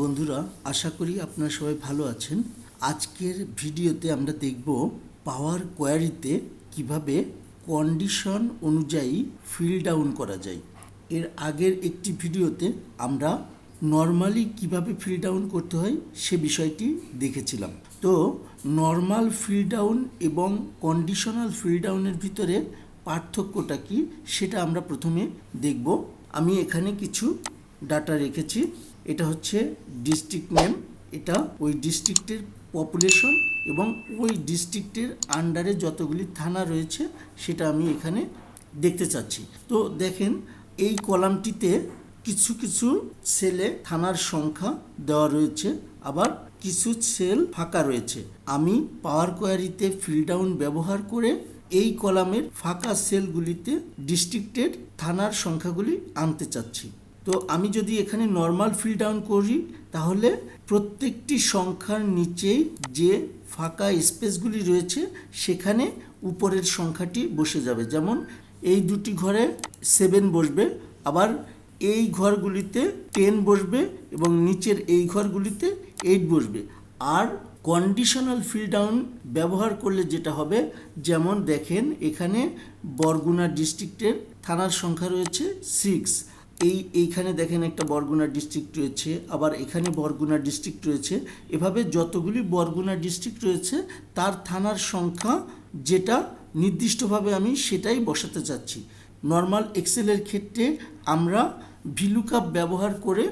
বন্ধুরা, আশা করি আপনারা সবাই ভালো আছেন। আজকের ভিডিওতে আমরা দেখব পাওয়ার কোয়ারিতে কীভাবে কন্ডিশন অনুযায়ী ফিল ডাউন করা যায়। এর আগের একটি ভিডিওতে আমরা নর্মালি কীভাবে ফিল ডাউন করতে হয় সে বিষয়টি দেখেছিলাম। তো নর্মাল ফিল ডাউন এবং কন্ডিশনাল ফিল ডাউনের ভিতরে পার্থক্যটা কি সেটা আমরা প্রথমে দেখব। আমি এখানে কিছু ডাটা রেখেছি। এটা হচ্ছে ডিস্ট্রিক্ট নেম এটা ওই ডিস্ট্রিক্টের পপুলেশন এবং ওই ডিস্ট্রিক্টের আন্ডারে যতগুলি থানা রয়েছে, সেটা আমি এখানে দেখতে চাচ্ছি। তো দেখেন, এই কলামটিতে কিছু কিছু সেলে থানার সংখ্যা দেওয়া রয়েছে, আবার কিছু সেল ফাঁকা রয়েছে। আমি পাওয়ার কোয়ারিতে ফিল ডাউন ব্যবহার করে এই কলামের ফাঁকা সেলগুলিতে ডিস্ট্রিক্টের থানার সংখ্যাগুলি আনতে চাচ্ছি। তো আমি যদি এখানে নর্মাল ফিল ডাউন করি, তাহলে প্রত্যেকটি সংখ্যার নিচেই যে ফাঁকা স্পেসগুলি রয়েছে, সেখানে উপরের সংখ্যাটি বসে যাবে। যেমন এই দুটি ঘরে সেভেন বসবে, আবার এই ঘরগুলিতে টেন বসবে এবং নিচের এই ঘরগুলিতে এইট বসবে। আর কন্ডিশনাল ফিল ডাউন ব্যবহার করলে যেটা হবে, যেমন দেখেন এখানে বরগুনা ডিস্ট্রিক্টের থানার সংখ্যা রয়েছে সিক্স এই, এইখানে দেখেন একটা বরগুনা ডিস্ট্রিক্ট রয়েছে, আবার এখানে বরগুনা ডিস্ট্রিক্ট রয়েছে। এভাবে যতগুলি বরগুনা ডিস্ট্রিক্ট রয়েছে, তার থানার সংখ্যা যেটা নির্দিষ্টভাবে আমি সেটাই বসাতে চাচ্ছি। নর্মাল এক্সেলের ক্ষেত্রে আমরা ভিলুকাপ ব্যবহার করে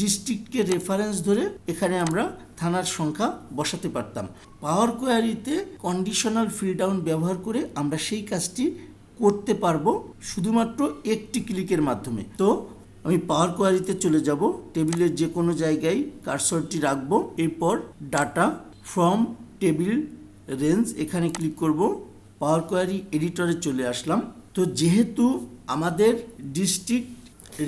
ডিস্ট্রিক্টকে রেফারেন্স ধরে এখানে আমরা থানার সংখ্যা বসাতে পারতাম। পাওয়ার কোয়ারিতে কন্ডিশনাল ফিল ডাউন ব্যবহার করে আমরা সেই কাজটি করতে পারব শুধুমাত্র একটি ক্লিকের মাধ্যমে। তো আমি পাওয়ার কোয়ারিতে চলে যাব। টেবিলের যে কোনো জায়গায় কারসরটি রাখব। এরপর ডাটা ফ্রম টেবিল রেঞ্জ এখানে ক্লিক করব। পাওয়ার কোয়ারি এডিটরে চলে আসলাম। তো যেহেতু আমাদের ডিস্ট্রিক্ট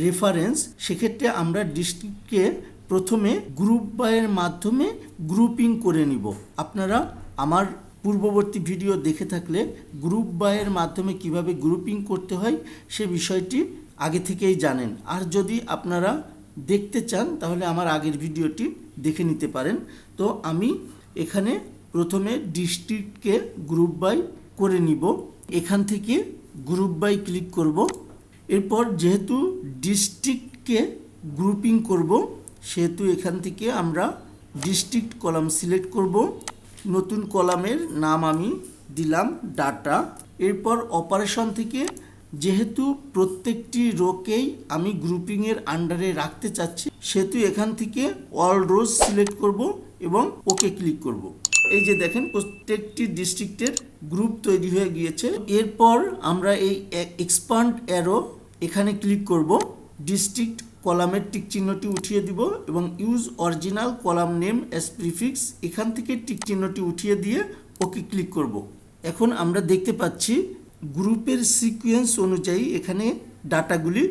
রেফারেন্স, সেক্ষেত্রে আমরা ডিস্ট্রিক্টকে প্রথমে গ্রুপ বাইয়ের মাধ্যমে গ্রুপিং করে নিব। আপনারা আমার পূর্ববর্তী ভিডিও দেখে থাকলে গ্রুপ বাইয়ের মাধ্যমে কীভাবে গ্রুপিং করতে হয় সে বিষয়টি আগে থেকেই জানেন। আর যদি আপনারা দেখতে চান, তাহলে আমার আগের ভিডিওটি দেখে নিতে পারেন। তো আমি এখানে প্রথমে ডিস্ট্রিক্টকে গ্রুপ বাই করে নিব। এখান থেকে গ্রুপ বাই ক্লিক করব। এরপর যেহেতু ডিস্ট্রিক্টকে গ্রুপিং করব, সেহেতু এখান থেকে আমরা ডিস্ট্রিক্ট কলাম সিলেক্ট করব। নতুন কলামের নাম আমি দিলাম ডাটা। এরপর অপারেশন থেকে যেহেতু প্রত্যেকটি রোকেই আমি গ্রুপিংয়ের আন্ডারে রাখতে চাচ্ছি, সেহেতু এখান থেকে অল রোজ সিলেক্ট করব এবং ওকে ক্লিক করব। এই যে দেখেন, প্রত্যেকটি ডিস্ট্রিক্টের গ্রুপ তৈরি হয়ে গিয়েছে। এরপর আমরা এই এক্সপান্ড অ্যারো এখানে ক্লিক করব। ডিস্ট্রিক্ট কলামের টিক চিহ্নটি উঠিয়ে দিব এবং use original column name as prefix এখান থেকে টিক চিহ্নটি উঠিয়ে দিয়ে ওকে ক্লিক করব। এখন আমরা দেখতে পাচ্ছি গ্রুপের সিকোয়েন্স অনুযায়ী এখানে ডাটাগুলি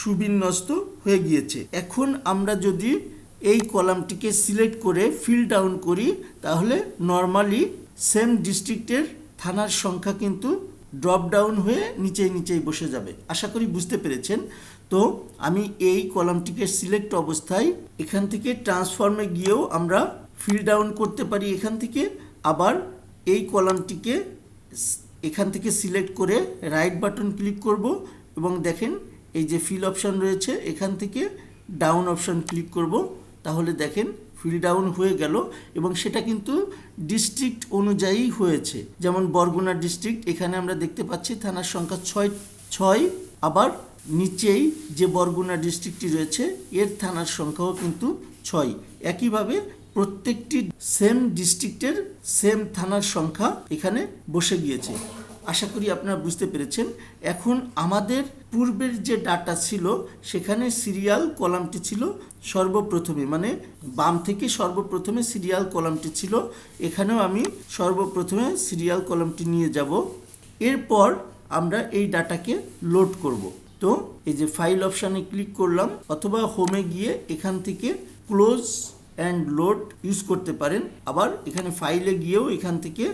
সুবিন্যস্ত হয়ে গিয়েছে। এখন আমরা যদি এই কলামটিকে সিলেক্ট করে ফিল ডাউন করি, তাহলে নর্মালি সেম ডিস্ট্রিক্টের থানার সংখ্যা কিন্তু ড্রপ ডাউন হয়ে নিচেই নিচেই বসে যাবে। আশা করি বুঝতে পেরেছেন। তো আমি এই কলামটিকে সিলেক্ট অবস্থায় এখান থেকে ট্রান্সফর্মে গিয়েও আমরা ফিল ডাউন করতে পারি এখান থেকে। আবার এই কলামটিকে এখান থেকে সিলেক্ট করে রাইট বাটন ক্লিক করব এবং দেখেন এই যে ফিল অপশন রয়েছে, এখান থেকে ডাউন অপশান ক্লিক করব। তাহলে দেখেন ফিল ডাউন হয়ে গেল এবং সেটা কিন্তু ডিস্ট্রিক্ট অনুযায়ী হয়েছে। যেমন বরগুনা ডিস্ট্রিক্ট এখানে আমরা দেখতে পাচ্ছি থানার সংখ্যা ছয় ছয়। আবার নিচেই যে বরগুনা ডিস্ট্রিক্টটি রয়েছে, এর থানার সংখ্যাও কিন্তু ছয়। একইভাবে প্রত্যেকটি সেম ডিস্ট্রিক্টের সেম থানার সংখ্যা এখানে বসে গিয়েছে। আশা করি আপনারা বুঝতে পেরেছেন। এখন আমাদের পূর্বের যে ডাটা ছিল, সেখানে সিরিয়াল কলামটি ছিল সর্বপ্রথমে। মানে বাম থেকে সর্বপ্রথমে সিরিয়াল কলামটি ছিল। এখানেও আমি সর্বপ্রথমে সিরিয়াল কলামটি নিয়ে যাব। এরপর আমরা এই ডাটাকে লোড করব। তো এই যে ফাইল অপশানে ক্লিক করলাম, অথবা হোমে গিয়ে এখান থেকে ক্লোজ অ্যান্ড লোড ইউজ করতে পারেন। আবার এখানে ফাইলে গিয়েও এখান থেকে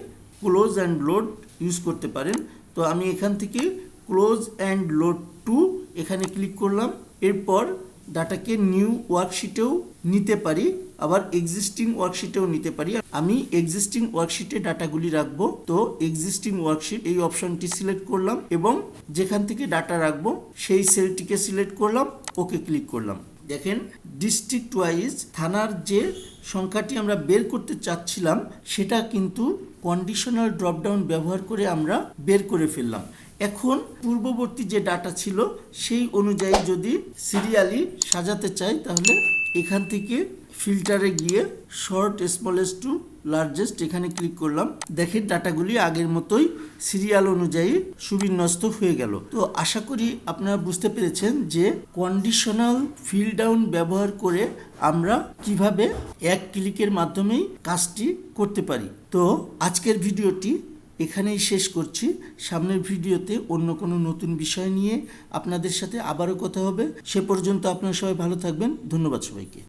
ক্লোজ অ্যান্ড লোড ইউজ করতে পারেন। তো আমি এখান থেকে ক্লোজ অ্যান্ড লোড টু এখানে ক্লিক করলাম। এরপর ডাটাকে নিউ ওয়ার্কশিটেও নিতে পারি। আবার এক্সিস্টিং ওয়ার্কশিটেও নিতে পারি। আমি এক্সিস্টিং ওয়ার্কশিটে ডাটাগুলি রাখব। তো এক্সিস্টিং ওয়ার্কশিট এই অপশনটি সিলেক্ট করলাম এবং যেখান থেকে ডাটা রাখব, সেই সেলটিকে সিলেক্ট করলাম। ওকে ক্লিক করলাম। দেখেন ডিস্ট্রিক্ট ওয়াইজ থানার যে সংখ্যাটি আমরা বের করতে চাচ্ছিলাম, সেটা কিন্তু কন্ডিশনাল ড্রপডাউন ব্যবহার করে আমরা বের করে ফেললাম। এখন পূর্ববর্তী যে ডাটা ছিল, সেই অনুযায়ী যদি সিরিয়ালি সাজাতে চাই, তাহলে এখান থেকে ফিল্টারে গিয়ে শর্ট স্মলেস্ট টু লার্জেস্ট এখানে ক্লিক করলাম। দেখেন ডাটাগুলি আগের মতোই সিরিয়াল অনুযায়ী সুবিন্যস্ত হয়ে গেল। তো আশা করি আপনারা বুঝতে পেরেছেন যে কন্ডিশনাল ফিল ডাউন ব্যবহার করে আমরা কীভাবে এক ক্লিকের মাধ্যমেই কাজটি করতে পারি। তো আজকের ভিডিওটি এখানেই শেষ করছি। সামনের ভিডিওতে অন্য কোনো নতুন বিষয় নিয়ে আপনাদের সাথে আবারও কথা হবে। সে পর্যন্ত আপনারা সবাই ভালো থাকবেন। ধন্যবাদ সবাইকে।